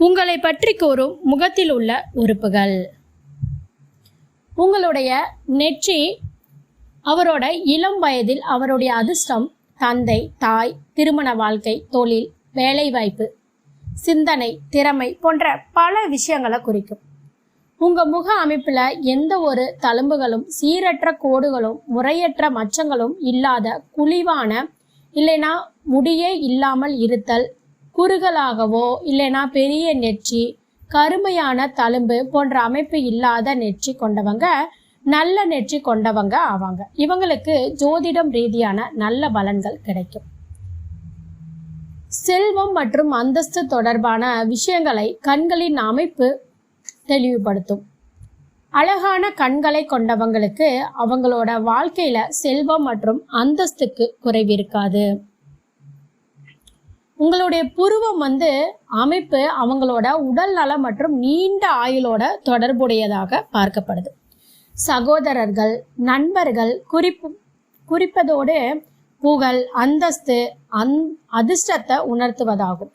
உங்களை பற்றி கூறும் முகத்தில் உள்ள உறுப்புகள். உங்களுடைய நெற்றி அவரோட இளம் வயதில் அவருடைய அதிர்ஷ்டம் தந்தை தாய் திருமண வாழ்க்கை தொழில் வேலைவாய்ப்பு சிந்தனை திறமை போன்ற பல விஷயங்களை குறிக்கும். உங்க முக அமைப்புல எந்த ஒரு தழும்புகளும் சீரற்ற கோடுகளும் முறையற்ற மச்சங்களும் இல்லாத குழிவான இல்லைனா முடியே இல்லாமல் இருத்தல் குறுகலாகவோ இல்லைனா பெரிய நெற்றி கருமையான தழும்பு போன்ற அமைப்பு இல்லாத நெற்றி கொண்டவங்க நல்ல நெற்றி கொண்டவங்க ஆவாங்க. இவங்களுக்கு ஜோதிடம் ரீதியான நல்ல பலன்கள் கிடைக்கும். செல்வம் மற்றும் அந்தஸ்து தொடர்பான விஷயங்களை கண்களின் அமைப்பு தெளிவுபடுத்தும். அழகான கண்களை கொண்டவங்களுக்கு அவங்களோட வாழ்க்கையில செல்வம் மற்றும் அந்தஸ்துக்கு குறைவிருக்காது உங்களுடைய புருவம் வந்து அமைப்பு அவங்களோட உடல் நலம் மற்றும் நீண்ட ஆயுளோட தொடர்புடையதாக பார்க்கப்படுது. சகோதரர்கள் நண்பர்கள் குறிப்பு குறிப்பதோடு புகழ் அந்தஸ்து அந் அதிர்ஷ்டத்தை உணர்த்துவதாகும்.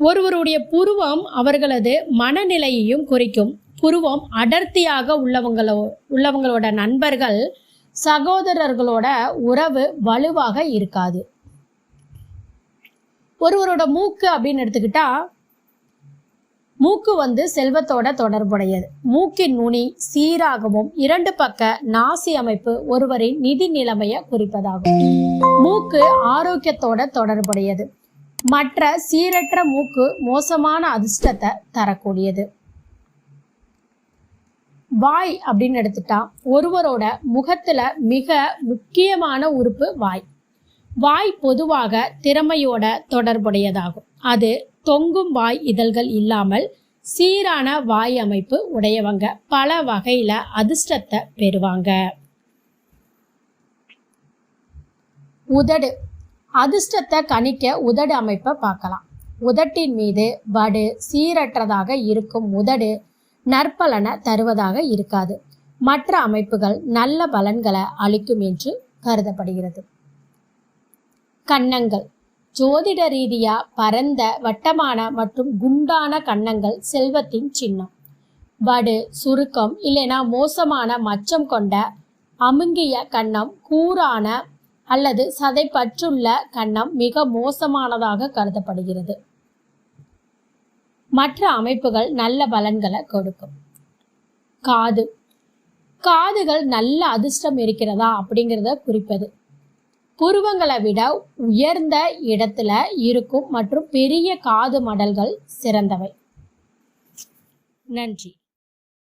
ஒருவருடைய புருவம் அவர்களது மனநிலையையும் குறிக்கும். புருவம் அடர்த்தியாக உள்ளவங்களோ உள்ளவங்களோட நண்பர்கள் சகோதரர்களோட உறவு வலுவாக இருக்காது. ஒருவரோட மூக்கு அப்படின்னு எடுத்துக்கிட்டா மூக்கு வந்து செல்வத்தோட தொடர்புடையது. மூக்கின் நுனி சீராகவும் இரண்டு பக்க நாசி அமைப்பு ஒருவரின் நிதி நிலைமையை குறிப்பதாகும். மூக்கு ஆரோக்கியத்தோட தொடர்புடையது. மற்ற சீரற்ற மூக்கு மோசமான அதிர்ஷ்டத்தை தரக்கூடியது. வாய் அப்படின்னு எடுத்துட்டா ஒருவரோட முகத்துல மிக முக்கியமான உறுப்பு வாய். வாய் பொதுவாக திறமையோட தொடர்புடையதாகும். அது தொங்கும் வாய் இதழ்கள் இல்லாமல் சீரான வாய் அமைப்பு உடையவங்க. பல வகையில அதிர்ஷ்டத்தை பெறுவாங்க. உதடு. அதிர்ஷ்டத்தை கணிக்க உதடு அமைப்பை பார்க்கலாம். உதட்டின் மீது வடு சீரற்றதாக இருக்கும் உதடு நற்பலனை தருவதாக இருக்காது. மற்ற அமைப்புகள் நல்ல பலன்களை அளிக்கும் என்று கருதப்படுகிறது. கன்னங்கள் ஜோதிட ரீதியா பரந்த வட்டமான மற்றும் குண்டான கன்னங்கள் செல்வத்தின் சின்னம். வடு சுருக்கம் இல்லைனா மோசமான மச்சம் கொண்ட அமுங்கிய கன்னம் கூரான அல்லது சதைப்பற்றுள்ள கன்னம் மிக மோசமானதாக கருதப்படுகிறது. மற்ற அமைப்புகள் நல்ல பலன்களை கொடுக்கும். காது. காதுகள் நல்ல அதிர்ஷ்டம் இருக்கிறதா அப்படிங்கிறத குறிப்பது. புருவங்களை விட உயர்ந்த இடத்துல இருக்கும் மற்றும் பெரிய காது மடல்கள் சிறந்தவை. நன்றி.